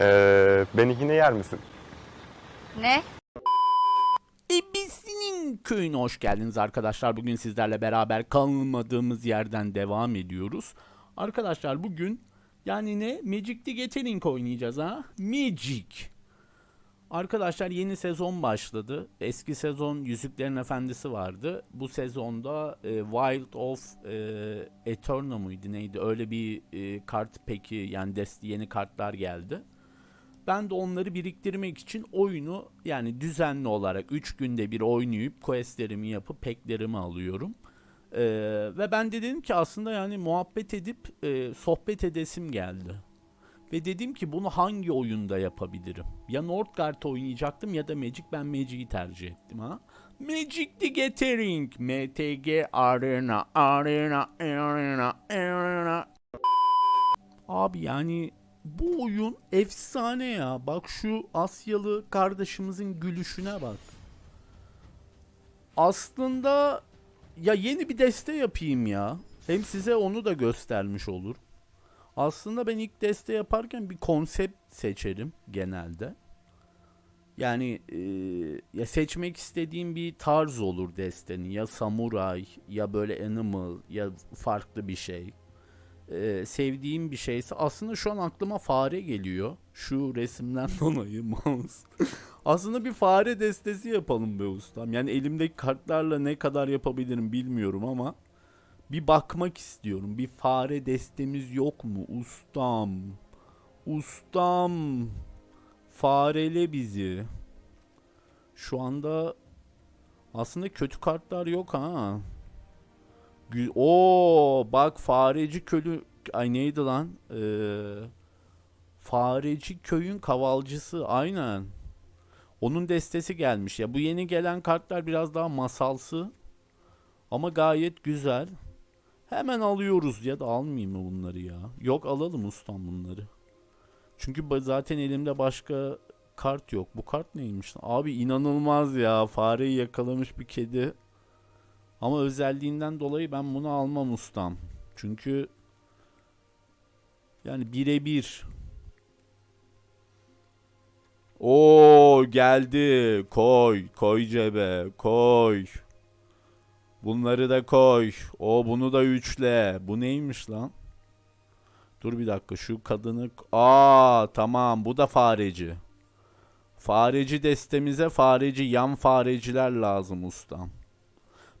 Ee, benimkini yer misin? Ne? Ebisi'nin köyüne hoş geldiniz arkadaşlar. Bugün sizlerle beraber kalmadığımız yerden devam ediyoruz. Arkadaşlar bugün yani ne? Magic the Gathering oynayacağız ha? Magic. Arkadaşlar yeni sezon başladı. Eski sezon Yüzüklerin Efendisi vardı. Bu sezonda e, Wild of e, Eterna mıydı neydi? Öyle bir e, kart peki yani dest yeni kartlar geldi. Ben de onları biriktirmek için oyunu yani düzenli olarak 3 günde bir oynayıp questlerimi yapıp peklerimi alıyorum. Ee, ve ben de dedim ki aslında yani muhabbet edip e, sohbet edesim geldi. Ve dedim ki bunu hangi oyunda yapabilirim? Ya Northgard oynayacaktım ya da Magic. Ben Magic'i tercih ettim ha. Magic the Gathering. MTG Arena Arena Arena Arena. Abi yani bu oyun efsane ya. Bak şu Asyalı kardeşimizin gülüşüne bak. Aslında ya yeni bir deste yapayım ya. Hem size onu da göstermiş olur. Aslında ben ilk deste yaparken bir konsept seçerim genelde. Yani e, ya seçmek istediğim bir tarz olur destenin. Ya samuray ya böyle animal ya farklı bir şey e, sevdiğim bir şeyse aslında şu an aklıma fare geliyor. Şu resimden dolayı mouse. aslında bir fare destesi yapalım be ustam. Yani elimdeki kartlarla ne kadar yapabilirim bilmiyorum ama bir bakmak istiyorum. Bir fare destemiz yok mu ustam? Ustam farele bizi. Şu anda aslında kötü kartlar yok ha. Oo bak fareci kölü ay neydi lan? Ee, fareci köyün kavalcısı aynen. Onun destesi gelmiş ya. Bu yeni gelen kartlar biraz daha masalsı. Ama gayet güzel. Hemen alıyoruz ya da almayayım mı bunları ya? Yok alalım ustam bunları. Çünkü zaten elimde başka kart yok. Bu kart neymiş? Abi inanılmaz ya. Fareyi yakalamış bir kedi. Ama özelliğinden dolayı ben bunu almam ustam. Çünkü yani birebir. Oo geldi. Koy. Koy cebe. Koy. Bunları da koy. O bunu da üçle. Bu neymiş lan? Dur bir dakika şu kadını... Aa tamam bu da fareci. Fareci destemize fareci yan fareciler lazım ustam.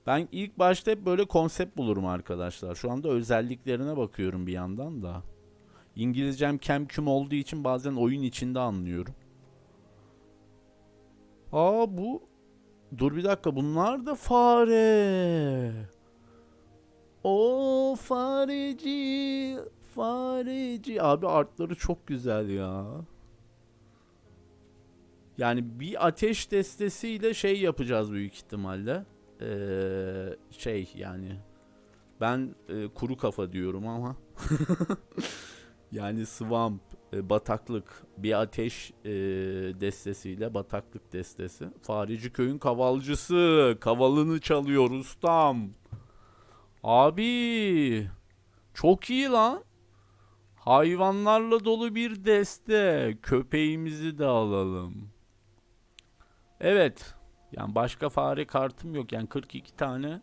Ben ilk başta hep böyle konsept bulurum arkadaşlar. Şu anda özelliklerine bakıyorum bir yandan da. İngilizcem kem küm olduğu için bazen oyun içinde anlıyorum. Aa bu... Dur bir dakika bunlar da fare. O fareci. Fareci. Abi artları çok güzel ya. Yani bir ateş destesiyle şey yapacağız büyük ihtimalle. Ee, şey yani ben e, kuru kafa diyorum ama yani swamp e, bataklık bir ateş e, destesiyle bataklık destesi. Farici köyün kavalcısı kavalını çalıyor ustam. Abi çok iyi lan. Hayvanlarla dolu bir deste. Köpeğimizi de alalım. Evet yani başka fare kartım yok. Yani 42 tane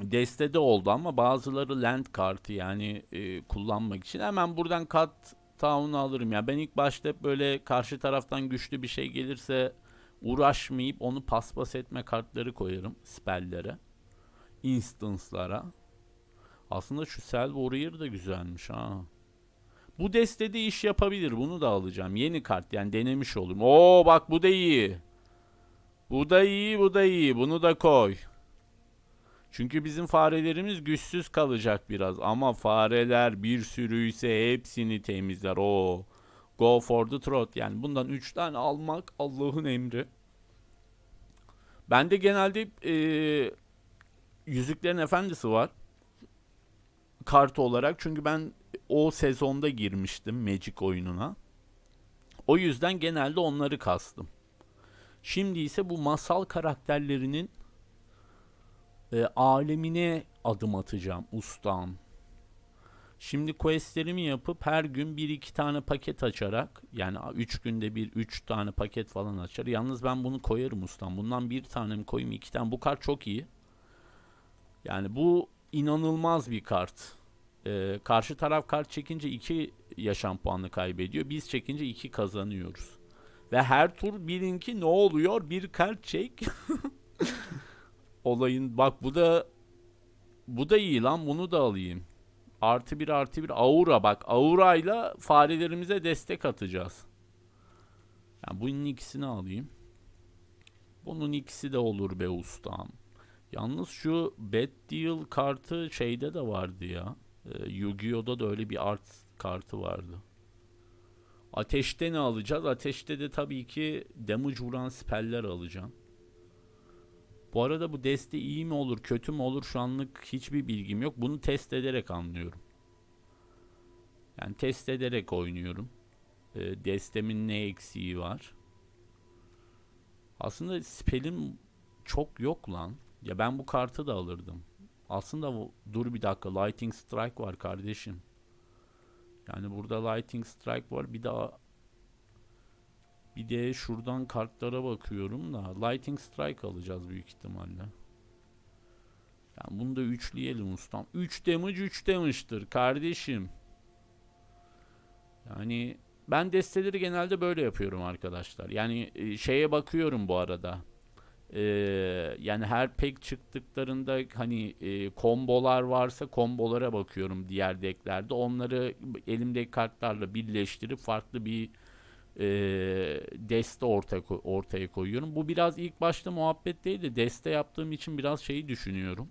destede oldu ama bazıları land kartı yani e, kullanmak için. Hemen buradan kat town'u alırım ya. Ben ilk başta böyle karşı taraftan güçlü bir şey gelirse uğraşmayıp onu paspas etme kartları koyarım spellere. Instance'lara. Aslında şu Cell Warrior da güzelmiş ha. Bu destede iş yapabilir. Bunu da alacağım. Yeni kart yani denemiş olurum. Oo bak bu da iyi. Bu da iyi, bu da iyi. Bunu da koy. Çünkü bizim farelerimiz güçsüz kalacak biraz. Ama fareler bir sürüyse hepsini temizler. O Go for the throat. Yani bundan 3 tane almak Allah'ın emri. Bende genelde e, Yüzüklerin Efendisi var. Kartı olarak. Çünkü ben o sezonda girmiştim Magic oyununa. O yüzden genelde onları kastım. Şimdi ise bu masal karakterlerinin e, alemine adım atacağım ustam. Şimdi questlerimi yapıp her gün bir iki tane paket açarak yani 3 günde bir 3 tane paket falan açar. Yalnız ben bunu koyarım ustam. Bundan bir tane mi koyayım iki tane. Bu kart çok iyi. Yani bu inanılmaz bir kart. Ee, karşı taraf kart çekince 2 yaşam puanı kaybediyor. Biz çekince 2 kazanıyoruz. Ve her tur bilin ki ne oluyor? Bir kart çek. Olayın bak bu da bu da iyi lan bunu da alayım. Artı bir artı bir aura bak aurayla farelerimize destek atacağız. Yani bunun ikisini alayım. Bunun ikisi de olur be ustam. Yalnız şu Bad Deal kartı şeyde de vardı ya. Ee, Yu-Gi-Oh'da da öyle bir art kartı vardı. Ateşte ne alacağız? Ateşte de tabii ki damage vuran speller alacağım. Bu arada bu deste iyi mi olur, kötü mü olur şu anlık hiçbir bilgim yok. Bunu test ederek anlıyorum. Yani test ederek oynuyorum. Ee, destemin ne eksiği var. Aslında spellim çok yok lan. Ya ben bu kartı da alırdım. Aslında bu- dur bir dakika Lighting Strike var kardeşim. Yani burada Lighting Strike var. Bir daha bir de şuradan kartlara bakıyorum da Lighting Strike alacağız büyük ihtimalle. Yani bunu da üçleyelim ustam. 3 damage 3 damage'tır kardeşim. Yani ben desteleri genelde böyle yapıyorum arkadaşlar. Yani e, şeye bakıyorum bu arada. Ee, yani her pek çıktıklarında hani e, kombolar varsa kombolara bakıyorum diğer decklerde. Onları elimdeki kartlarla birleştirip farklı bir e, deste ortaya, ko- ortaya koyuyorum. Bu biraz ilk başta muhabbet değil de deste yaptığım için biraz şeyi düşünüyorum.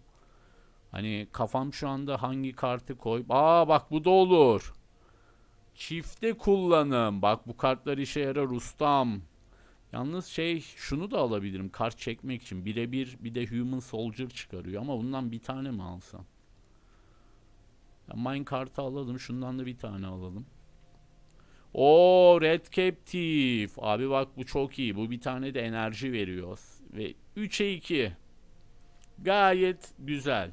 Hani kafam şu anda hangi kartı koy. Aa bak bu da olur. Çifte kullanım. Bak bu kartlar işe yarar ustam. Yalnız şey şunu da alabilirim kart çekmek için. Birebir bir de Human Soldier çıkarıyor ama bundan bir tane mi alsam? Ya mine kartı alalım. Şundan da bir tane alalım. O Red Captive. Abi bak bu çok iyi. Bu bir tane de enerji veriyor. Ve 3'e 2. Gayet güzel.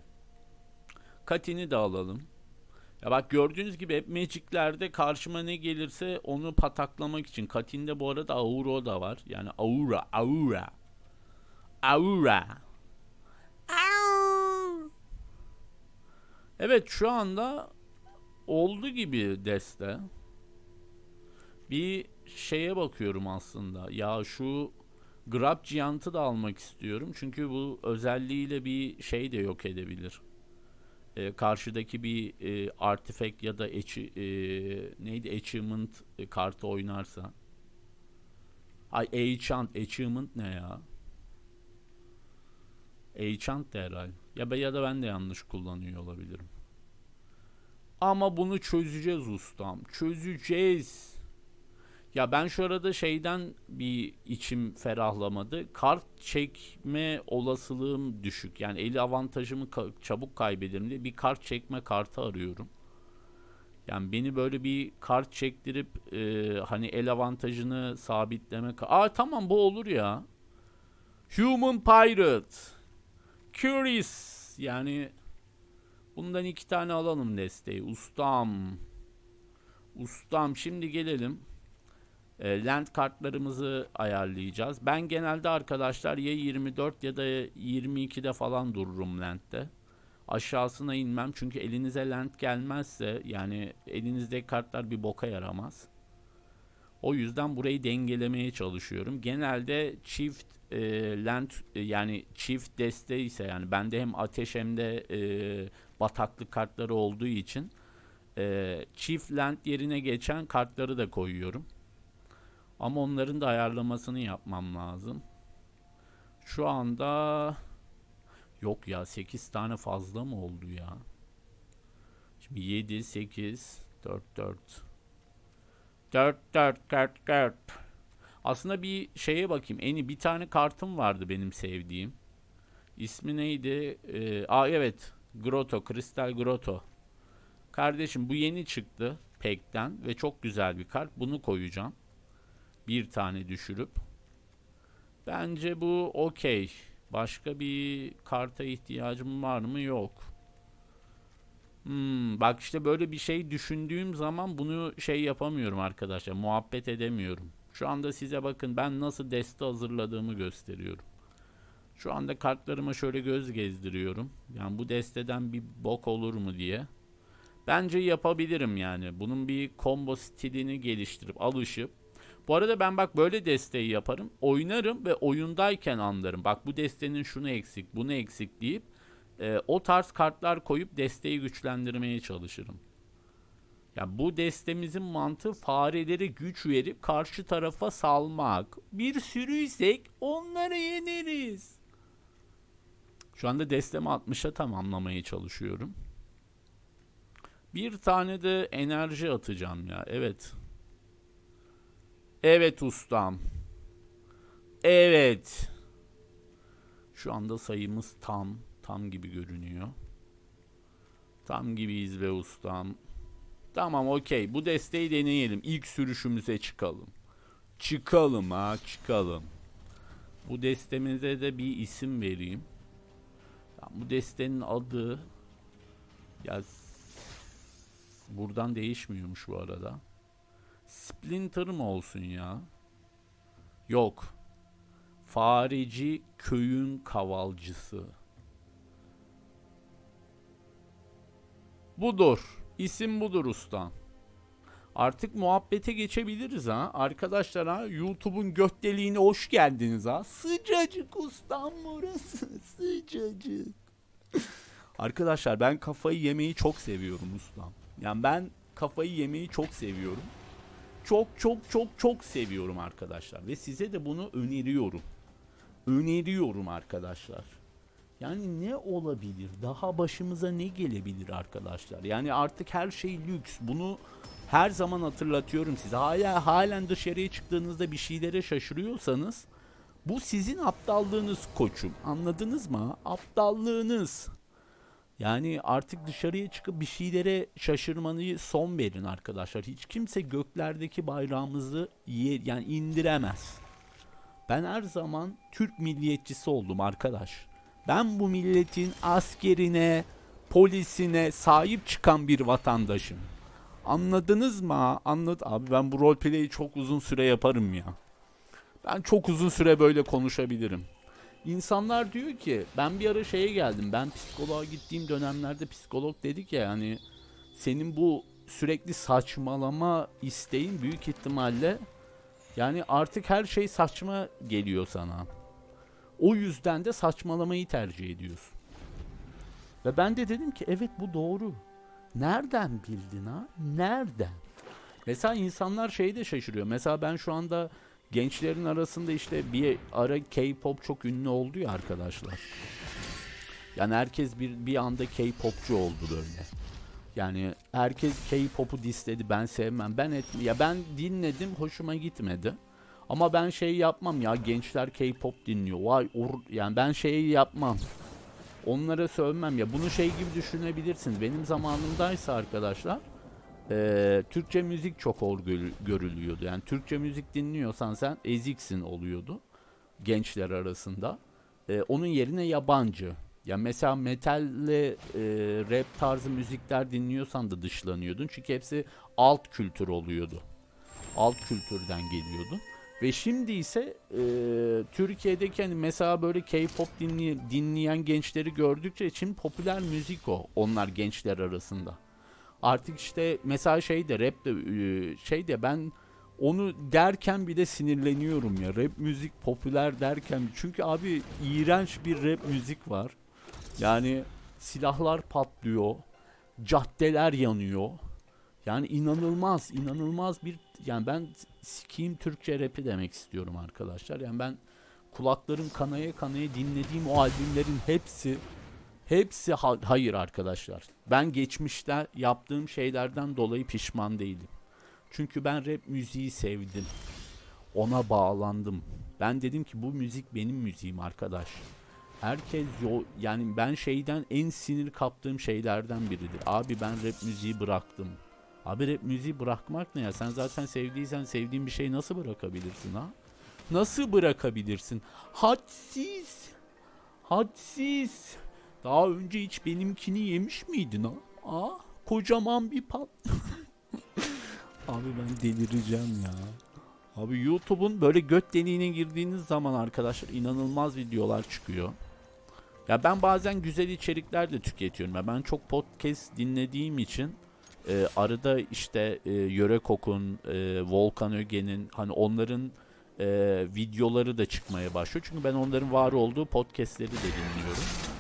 Katini de alalım. Ya bak gördüğünüz gibi hep Magic'lerde karşıma ne gelirse onu pataklamak için. Katin'de bu arada Auro da var. Yani Aura, Aura. Aura. Au. Evet şu anda oldu gibi deste. Bir şeye bakıyorum aslında. Ya şu Grab Giant'ı da almak istiyorum. Çünkü bu özelliğiyle bir şey de yok edebilir. Ee, karşıdaki bir e, artifact ya da e, neydi achievement e, kartı oynarsa. Ay enchant, achievement ne ya? Enchant de herhalde. Ya, ya da ben de yanlış kullanıyor olabilirim. Ama bunu çözeceğiz ustam. Çözeceğiz. Ya ben şu arada şeyden bir içim ferahlamadı. Kart çekme olasılığım düşük. Yani eli avantajımı ka- çabuk kaybederim diye bir kart çekme kartı arıyorum. Yani beni böyle bir kart çektirip e, hani el avantajını sabitleme... Aa tamam bu olur ya. Human Pirate. Curious. Yani bundan iki tane alalım desteği. Ustam. Ustam şimdi gelelim. E, land kartlarımızı ayarlayacağız. Ben genelde arkadaşlar ya 24 ya da 22'de falan dururum land'de. Aşağısına inmem çünkü elinize land gelmezse yani elinizdeki kartlar bir boka yaramaz. O yüzden burayı dengelemeye çalışıyorum. Genelde çift e, land e, yani çift deste ise yani bende hem ateş hem de e, bataklık kartları olduğu için e, çift land yerine geçen kartları da koyuyorum. Ama onların da ayarlamasını yapmam lazım. Şu anda yok ya 8 tane fazla mı oldu ya? Şimdi 7 8 4 4 4 4 4 4 Aslında bir şeye bakayım. Eni bir tane kartım vardı benim sevdiğim. İsmi neydi? Ee, aa evet. Grotto, Kristal Grotto. Kardeşim bu yeni çıktı Pack'ten ve çok güzel bir kart. Bunu koyacağım bir tane düşürüp bence bu okey. Başka bir karta ihtiyacım var mı? Yok. Hmm, bak işte böyle bir şey düşündüğüm zaman bunu şey yapamıyorum arkadaşlar. Muhabbet edemiyorum. Şu anda size bakın ben nasıl deste hazırladığımı gösteriyorum. Şu anda kartlarıma şöyle göz gezdiriyorum. Yani bu desteden bir bok olur mu diye. Bence yapabilirim yani. Bunun bir combo stilini geliştirip alışıp. Bu arada ben bak böyle desteği yaparım. Oynarım ve oyundayken anlarım. Bak bu destenin şunu eksik, bunu eksik deyip e, o tarz kartlar koyup desteği güçlendirmeye çalışırım. Ya bu destemizin mantığı farelere güç verip karşı tarafa salmak. Bir sürüysek onları yeneriz. Şu anda destemi 60'a tamamlamaya çalışıyorum. Bir tane de enerji atacağım ya. Evet. Evet ustam. Evet. Şu anda sayımız tam. Tam gibi görünüyor. Tam gibiyiz be ustam. Tamam okey. Bu desteği deneyelim. İlk sürüşümüze çıkalım. Çıkalım ha çıkalım. Bu destemize de bir isim vereyim. Bu destenin adı ya buradan değişmiyormuş bu arada. Splinter mı olsun ya? Yok. Fareci köyün kavalcısı. Budur. İsim budur ustam. Artık muhabbete geçebiliriz ha. Arkadaşlar ha YouTube'un göt deliğine hoş geldiniz ha. Sıcacık ustam burası. Sıcacık. Arkadaşlar ben kafayı yemeyi çok seviyorum ustam. Yani ben kafayı yemeyi çok seviyorum. Çok çok çok çok seviyorum arkadaşlar. Ve size de bunu öneriyorum. Öneriyorum arkadaşlar. Yani ne olabilir? Daha başımıza ne gelebilir arkadaşlar? Yani artık her şey lüks. Bunu her zaman hatırlatıyorum size. Hala halen dışarıya çıktığınızda bir şeylere şaşırıyorsanız bu sizin aptallığınız koçum. Anladınız mı? Aptallığınız. Yani artık dışarıya çıkıp bir şeylere şaşırmanı son verin arkadaşlar. Hiç kimse göklerdeki bayrağımızı ye- yani indiremez. Ben her zaman Türk milliyetçisi oldum arkadaş. Ben bu milletin askerine, polisine sahip çıkan bir vatandaşım. Anladınız mı? ha? Anlad abi ben bu roleplay'i çok uzun süre yaparım ya. Ben çok uzun süre böyle konuşabilirim. İnsanlar diyor ki ben bir ara şeye geldim. Ben psikoloğa gittiğim dönemlerde psikolog dedik ya yani senin bu sürekli saçmalama isteğin büyük ihtimalle yani artık her şey saçma geliyor sana. O yüzden de saçmalamayı tercih ediyorsun. Ve ben de dedim ki evet bu doğru. Nereden bildin ha? Nereden? Mesela insanlar şeyi de şaşırıyor. Mesela ben şu anda gençlerin arasında işte bir ara K-pop çok ünlü oldu ya arkadaşlar. Yani herkes bir bir anda K-popçu oldu böyle. Yani herkes K-pop'u disledi. Ben sevmem. Ben et ya ben dinledim, hoşuma gitmedi. Ama ben şey yapmam ya gençler K-pop dinliyor. Vay or- yani ben şeyi yapmam. Onlara sövmem ya. Bunu şey gibi düşünebilirsiniz. Benim zamanımdaysa arkadaşlar eee, Türkçe müzik çok hor gör- görülüyordu. Yani Türkçe müzik dinliyorsan sen eziksin oluyordu gençler arasında. Eee, onun yerine yabancı. Ya mesela metalle eee, rap tarzı müzikler dinliyorsan da dışlanıyordun. Çünkü hepsi alt kültür oluyordu. Alt kültürden geliyordu. Ve şimdi ise e, Türkiye'deki hani mesela böyle K-pop dinley- dinleyen gençleri gördükçe şimdi popüler müzik o onlar gençler arasında. Artık işte mesela şey de rap de e, şey de ben onu derken bir de sinirleniyorum ya. Rap müzik popüler derken çünkü abi iğrenç bir rap müzik var. Yani silahlar patlıyor. Caddeler yanıyor. Yani inanılmaz, inanılmaz bir yani ben sikiyim Türkçe rapi demek istiyorum arkadaşlar. Yani ben kulaklarım kanaya kanaya dinlediğim o albümlerin hepsi hepsi ha- hayır arkadaşlar. Ben geçmişte yaptığım şeylerden dolayı pişman değilim. Çünkü ben rap müziği sevdim. Ona bağlandım. Ben dedim ki bu müzik benim müziğim arkadaş. Herkes yo yani ben şeyden en sinir kaptığım şeylerden biridir. Abi ben rap müziği bıraktım. Abi rap müziği bırakmak ne ya? Sen zaten sevdiysen sevdiğin bir şeyi nasıl bırakabilirsin ha? Nasıl bırakabilirsin? Hadsiz. Hadsiz. Daha önce hiç benimkini yemiş miydin ha? Aa kocaman bir pat. Abi ben delireceğim ya. Abi YouTube'un böyle göt deliğine girdiğiniz zaman arkadaşlar inanılmaz videolar çıkıyor. Ya ben bazen güzel içerikler de tüketiyorum. Ya ben çok podcast dinlediğim için e, arada işte e, Yöre Kok'un, e, Volkan Öge'nin hani onların e, videoları da çıkmaya başlıyor. Çünkü ben onların var olduğu podcastleri de dinliyorum.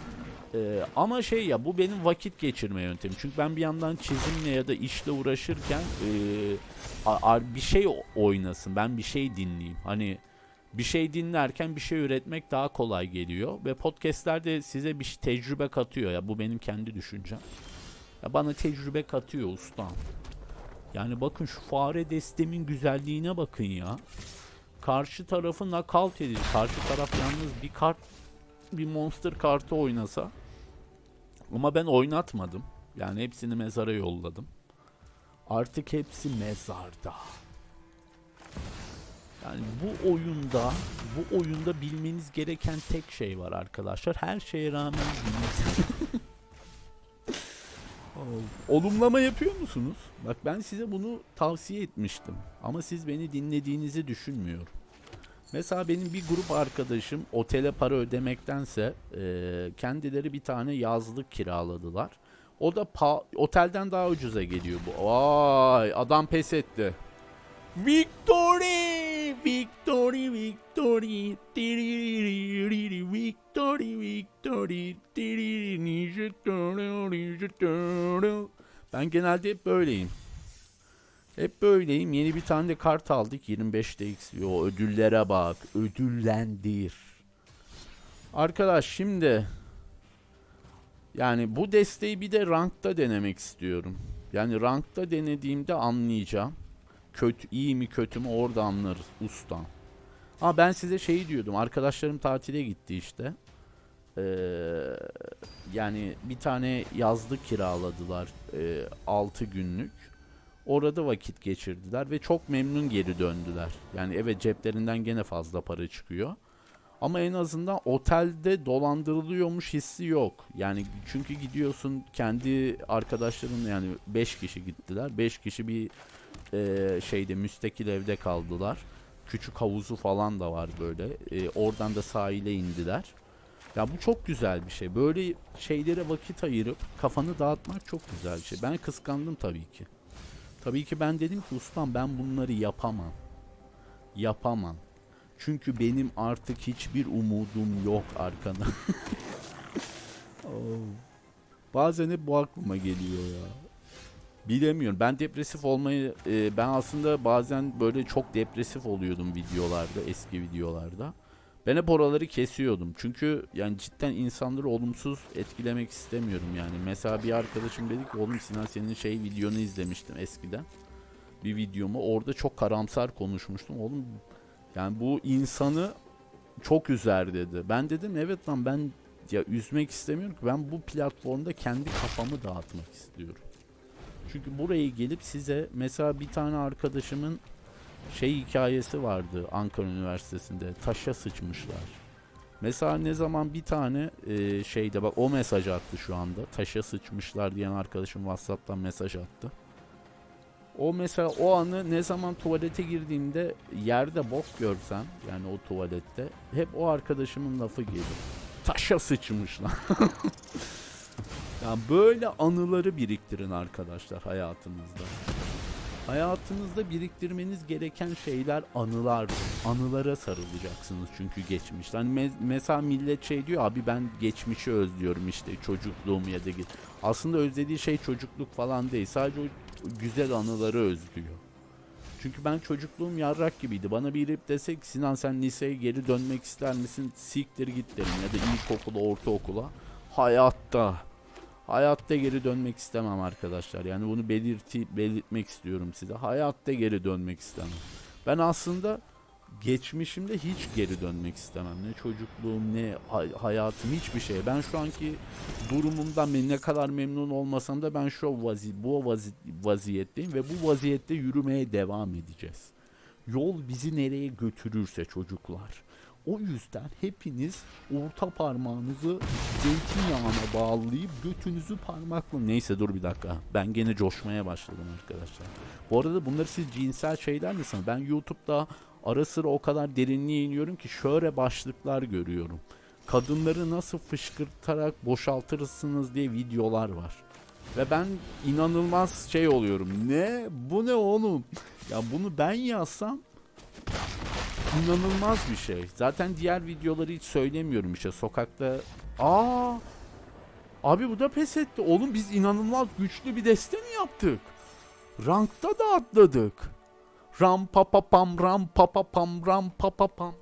E, ama şey ya bu benim vakit geçirme yöntemi. Çünkü ben bir yandan çizimle ya da işle uğraşırken e, bir şey oynasın. Ben bir şey dinleyeyim. Hani bir şey dinlerken bir şey üretmek daha kolay geliyor ve podcastler de size bir tecrübe katıyor ya bu benim kendi düşüncem. Ya bana tecrübe katıyor ustam. Yani bakın şu fare destemin güzelliğine bakın ya. Karşı tarafı knockout edici. Karşı taraf yalnız bir kart bir monster kartı oynasa. Ama ben oynatmadım. Yani hepsini mezara yolladım. Artık hepsi mezarda. Yani bu oyunda, bu oyunda bilmeniz gereken tek şey var arkadaşlar. Her şeye rağmen. Olumlama yapıyor musunuz? Bak ben size bunu tavsiye etmiştim. Ama siz beni dinlediğinizi düşünmüyorum. Mesela benim bir grup arkadaşım otele para ödemektense eee, kendileri bir tane yazlık kiraladılar. O da otelden daha ucuza geliyor bu. Vay adam pes etti. Victory! Victory! Victory! Tiririri, Victory! Victory! Nijetoro. Ben genelde hep böyleyim. Hep böyleyim. Yeni bir tane de kart aldık. 25'te X. Yo ödüllere bak. Ödüllendir. Arkadaş şimdi yani bu desteği bir de rankta denemek istiyorum. Yani rankta denediğimde anlayacağım. Kötü iyi mi kötü mü orada anlarız ustam. Ha ben size şey diyordum. Arkadaşlarım tatile gitti işte. Ee, yani bir tane yazlık kiraladılar. 6 günlük. Orada vakit geçirdiler ve çok memnun geri döndüler. Yani evet ceplerinden gene fazla para çıkıyor. Ama en azından otelde dolandırılıyormuş hissi yok. Yani çünkü gidiyorsun kendi arkadaşların yani 5 kişi gittiler. 5 kişi bir e, şeyde müstakil evde kaldılar. Küçük havuzu falan da var böyle. E, oradan da sahile indiler. Ya bu çok güzel bir şey. Böyle şeylere vakit ayırıp kafanı dağıtmak çok güzel bir şey. Ben kıskandım tabii ki. Tabii ki ben dedim ki ustam ben bunları yapamam. Yapamam. Çünkü benim artık hiçbir umudum yok arkana. Oh. Bazen hep bu aklıma geliyor ya. Bilemiyorum. Ben depresif olmayı e, ben aslında bazen böyle çok depresif oluyordum videolarda, eski videolarda. Ben hep oraları kesiyordum. Çünkü yani cidden insanları olumsuz etkilemek istemiyorum yani. Mesela bir arkadaşım dedi ki oğlum Sinan senin şey videonu izlemiştim eskiden. Bir videomu orada çok karamsar konuşmuştum. Oğlum yani bu insanı çok üzer dedi. Ben dedim evet lan ben ya üzmek istemiyorum ki ben bu platformda kendi kafamı dağıtmak istiyorum. Çünkü buraya gelip size mesela bir tane arkadaşımın şey hikayesi vardı Ankara Üniversitesi'nde taşa sıçmışlar. Mesela ne zaman bir tane e, şeyde bak o mesaj attı şu anda taşa sıçmışlar diyen arkadaşım Whatsapp'tan mesaj attı. O mesela o anı ne zaman tuvalete girdiğimde yerde bok görsem yani o tuvalette hep o arkadaşımın lafı gelir. Taşa sıçmışlar. yani böyle anıları biriktirin arkadaşlar hayatınızda. Hayatınızda biriktirmeniz gereken şeyler anılar. Anılara sarılacaksınız çünkü geçmiş. Hani me- mesela millet şey diyor abi ben geçmişi özlüyorum işte çocukluğumu ya da ge-" aslında özlediği şey çocukluk falan değil. Sadece o güzel anıları özlüyor. Çünkü ben çocukluğum yarrak gibiydi. Bana bir herif desek Sinan sen liseye geri dönmek ister misin? Siktir git derim ya da ilkokula, ortaokula. Hayatta. Hayatta geri dönmek istemem arkadaşlar. Yani bunu belirti belirtmek istiyorum size. Hayatta geri dönmek istemem. Ben aslında geçmişimde hiç geri dönmek istemem. Ne çocukluğum ne hay- hayatım hiçbir şey. Ben şu anki durumumdan ne kadar memnun olmasam da ben şu vazi bu vazi vaziyetteyim ve bu vaziyette yürümeye devam edeceğiz. Yol bizi nereye götürürse çocuklar. O yüzden hepiniz orta parmağınızı zeytinyağına bağlayıp götünüzü parmakla... Neyse dur bir dakika. Ben gene coşmaya başladım arkadaşlar. Bu arada bunları siz cinsel şeyler mi sanın? Ben YouTube'da ara sıra o kadar derinliğe iniyorum ki şöyle başlıklar görüyorum. Kadınları nasıl fışkırtarak boşaltırsınız diye videolar var. Ve ben inanılmaz şey oluyorum. Ne? Bu ne oğlum? Ya bunu ben yazsam inanılmaz bir şey. Zaten diğer videoları hiç söylemiyorum işte sokakta. Aa! Abi bu da pes etti. Oğlum biz inanılmaz güçlü bir deste mi yaptık? Rankta da atladık. Ram pa pa pam ram pa pa pam ram pa pa pam.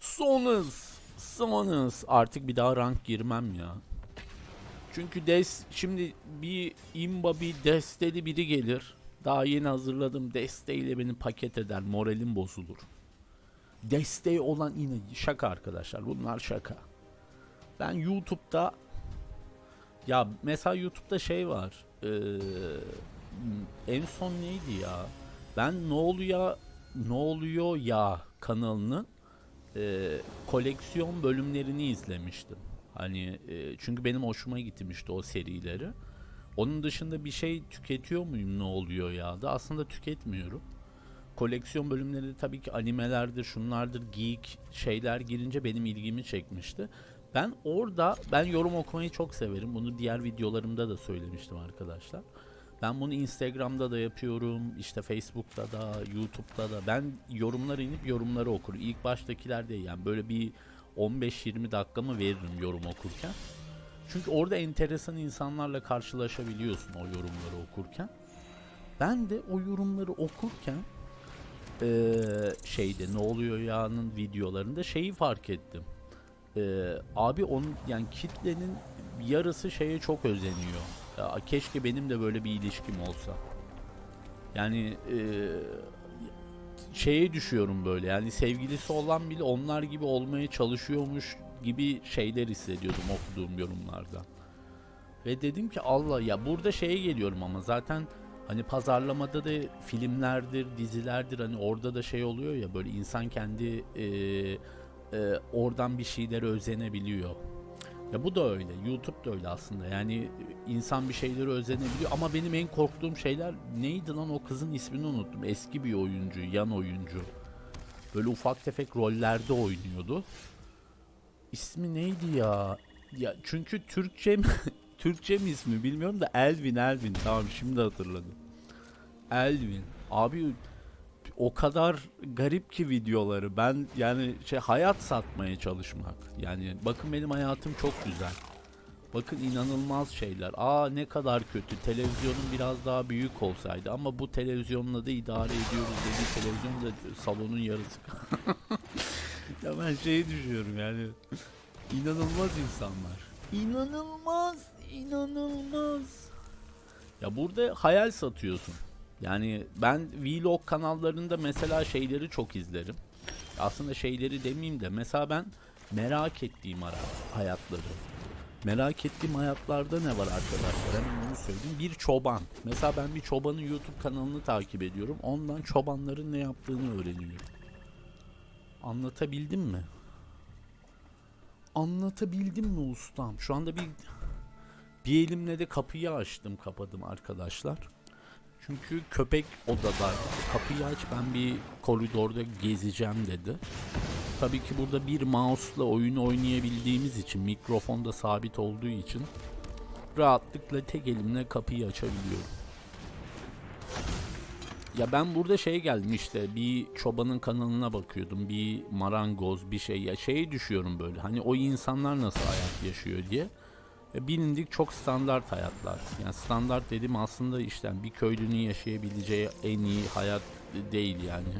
Sonuz. Sonuz. Artık bir daha rank girmem ya. Çünkü des şimdi bir imba bir desteli biri gelir. Daha yeni hazırladım desteğiyle beni paket eder. Moralim bozulur. Desteği olan yine şaka arkadaşlar. Bunlar şaka. Ben YouTube'da ya mesela YouTube'da şey var. Ee, en son neydi ya? Ben ne oluyor ne oluyor ya kanalının e, koleksiyon bölümlerini izlemiştim. Hani e, çünkü benim hoşuma gitmişti o serileri. Onun dışında bir şey tüketiyor muyum ne oluyor ya da aslında tüketmiyorum. Koleksiyon bölümleri tabii ki animelerdir, şunlardır, geek şeyler girince benim ilgimi çekmişti. Ben orada ben yorum okumayı çok severim. Bunu diğer videolarımda da söylemiştim arkadaşlar. Ben bunu Instagram'da da yapıyorum, işte Facebook'ta da, YouTube'da da. Ben yorumlara inip yorumları okurum. İlk baştakiler değil yani böyle bir 15-20 dakikamı veririm yorum okurken. Çünkü orada enteresan insanlarla karşılaşabiliyorsun o yorumları okurken. Ben de o yorumları okurken eee, şeyde ne oluyor ya'nın videolarında şeyi fark ettim. Eee, abi onun yani kitlenin yarısı şeye çok özeniyor. Ya, keşke benim de böyle bir ilişkim olsa. Yani eee, şeye düşüyorum böyle yani sevgilisi olan bile onlar gibi olmaya çalışıyormuş gibi şeyler hissediyordum okuduğum yorumlarda. Ve dedim ki Allah ya burada şeye geliyorum ama zaten hani pazarlamada da filmlerdir, dizilerdir hani orada da şey oluyor ya böyle insan kendi e, e, oradan bir şeylere özenebiliyor. Ya bu da öyle. YouTube da öyle aslında. Yani insan bir şeyleri özenebiliyor ama benim en korktuğum şeyler neydi lan o kızın ismini unuttum. Eski bir oyuncu, yan oyuncu. Böyle ufak tefek rollerde oynuyordu. İsmi neydi ya? Ya çünkü Türkçe mi, Türkçe mi ismi bilmiyorum da Elvin Elvin. Tamam şimdi hatırladım. Elvin. Abi o kadar garip ki videoları. Ben yani şey hayat satmaya çalışmak. Yani bakın benim hayatım çok güzel. Bakın inanılmaz şeyler. Aa ne kadar kötü. Televizyonun biraz daha büyük olsaydı ama bu televizyonla da idare ediyoruz dediği televizyon da salonun yarısı. ya ben şeyi düşünüyorum yani. İnanılmaz insanlar. İnanılmaz, inanılmaz. Ya burada hayal satıyorsun. Yani ben vlog kanallarında mesela şeyleri çok izlerim. Aslında şeyleri demeyeyim de mesela ben merak ettiğim ara hayatları. Merak ettiğim hayatlarda ne var arkadaşlar? Hemen onu söyleyeyim. Bir çoban. Mesela ben bir çobanın YouTube kanalını takip ediyorum. Ondan çobanların ne yaptığını öğreniyorum. Anlatabildim mi? Anlatabildim mi ustam? Şu anda bir bir elimle de kapıyı açtım kapadım arkadaşlar. Çünkü köpek odadaydı. Kapıyı aç ben bir koridorda gezeceğim dedi. Tabii ki burada bir mouse'la oyun oynayabildiğimiz için mikrofon da sabit olduğu için rahatlıkla tek elimle kapıyı açabiliyorum. Ya ben burada şey geldim işte bir çobanın kanalına bakıyordum. Bir marangoz bir şey ya şeye düşüyorum böyle. Hani o insanlar nasıl hayat yaşıyor diye. E, bilindik çok standart hayatlar. Yani standart dedim aslında işte bir köylünün yaşayabileceği en iyi hayat değil yani.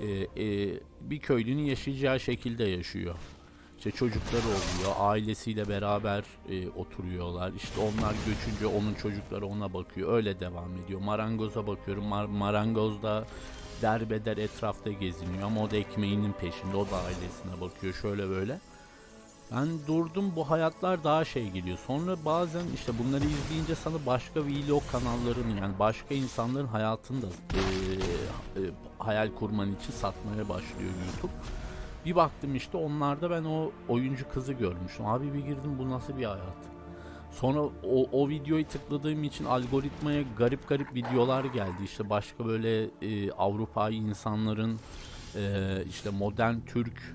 E, e, bir köylünün yaşayacağı şekilde yaşıyor. İşte çocukları oluyor, ailesiyle beraber e, oturuyorlar. İşte onlar göçünce onun çocukları ona bakıyor. Öyle devam ediyor. Marangoza bakıyorum. Mar- marangoz da derbeder etrafta geziniyor ama o da ekmeğinin peşinde. O da ailesine bakıyor. Şöyle böyle. Ben durdum bu hayatlar daha şey geliyor. Sonra bazen işte bunları izleyince sana başka vlog kanallarının yani başka insanların hayatını da eee, e, hayal kurman için satmaya başlıyor YouTube. Bir baktım işte onlarda ben o oyuncu kızı görmüşüm. Abi bir girdim bu nasıl bir hayat? Sonra o, o videoyu tıkladığım için algoritmaya garip garip videolar geldi. İşte başka böyle e, Avrupa insanların e, işte modern Türk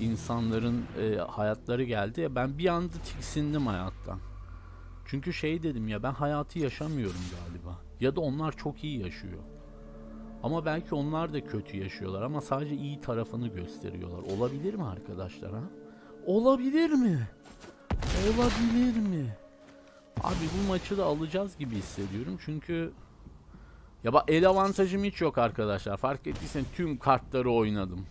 insanların e, hayatları geldi. Ya ben bir anda tiksindim hayattan. Çünkü şey dedim ya ben hayatı yaşamıyorum galiba. Ya da onlar çok iyi yaşıyor. Ama belki onlar da kötü yaşıyorlar ama sadece iyi tarafını gösteriyorlar. Olabilir mi arkadaşlar ha? Olabilir mi? Olabilir mi? Abi bu maçı da alacağız gibi hissediyorum çünkü ya bak el avantajım hiç yok arkadaşlar. Fark ettiysen tüm kartları oynadım.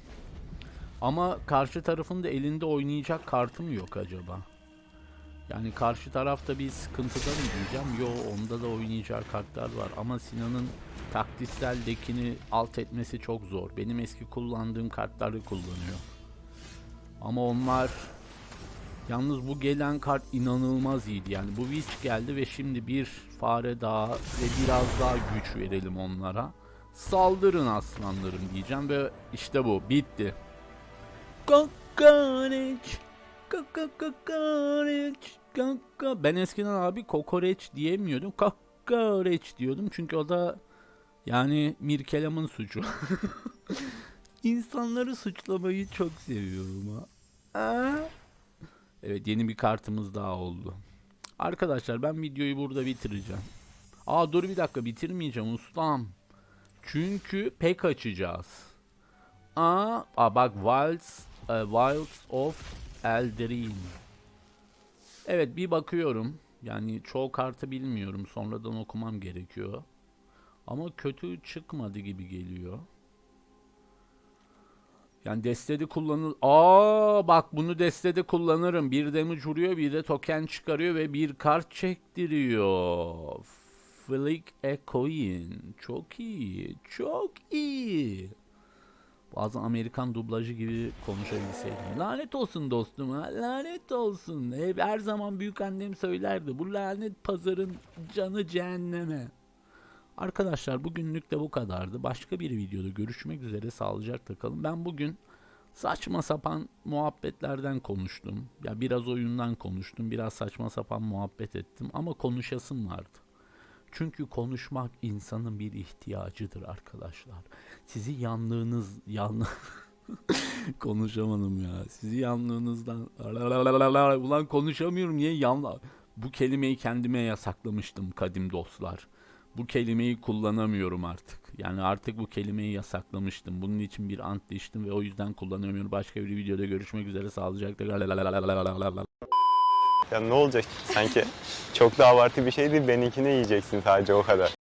Ama karşı tarafın da elinde oynayacak kartım yok acaba. Yani karşı tarafta bir sıkıntıda mı diyeceğim? Yo onda da oynayacağı kartlar var ama Sinan'ın taktiksel dekini alt etmesi çok zor. Benim eski kullandığım kartları kullanıyor. Ama onlar Yalnız bu gelen kart inanılmaz iyiydi. Yani bu Witch geldi ve şimdi bir fare daha ve biraz daha güç verelim onlara. Saldırın aslanlarım diyeceğim ve işte bu bitti. Kokoreç. Kokoreç. Koko. Ben eskiden abi kokoreç diyemiyordum. Kokoreç diyordum çünkü o da yani Mirkelam'ın suçu. İnsanları suçlamayı çok seviyorum ha. Aa. Evet yeni bir kartımız daha oldu. Arkadaşlar ben videoyu burada bitireceğim. Aa dur bir dakika bitirmeyeceğim ustam. Çünkü pek açacağız. Aa, aa bak Wilds, e, Wilds of Eldraine. Evet bir bakıyorum. Yani çoğu kartı bilmiyorum. Sonradan okumam gerekiyor. Ama kötü çıkmadı gibi geliyor. Yani destede kullanıl... Aa bak bunu destede kullanırım. Bir damage vuruyor bir de token çıkarıyor ve bir kart çektiriyor. Flick a coin. Çok iyi. Çok iyi. Bazen Amerikan dublajı gibi konuşabilseydim. Lanet olsun dostum. Lanet olsun. Hep her zaman büyük annem söylerdi. Bu lanet pazarın canı cehenneme. Arkadaşlar bugünlük de bu kadardı. Başka bir videoda görüşmek üzere sağlıcakla kalın. Ben bugün saçma sapan muhabbetlerden konuştum. Ya biraz oyundan konuştum. Biraz saçma sapan muhabbet ettim ama konuşasım vardı. Çünkü konuşmak insanın bir ihtiyacıdır arkadaşlar. Sizi yanlığınız yan konuşamadım ya. Sizi yanlığınızdan ulan konuşamıyorum niye yanla bu kelimeyi kendime yasaklamıştım kadim dostlar. Bu kelimeyi kullanamıyorum artık. Yani artık bu kelimeyi yasaklamıştım. Bunun için bir ant içtim ve o yüzden kullanamıyorum. Başka bir videoda görüşmek üzere sağlıcakla. Ya ne olacak sanki? Çok da abartı bir şey değil. Benimkini yiyeceksin sadece o kadar.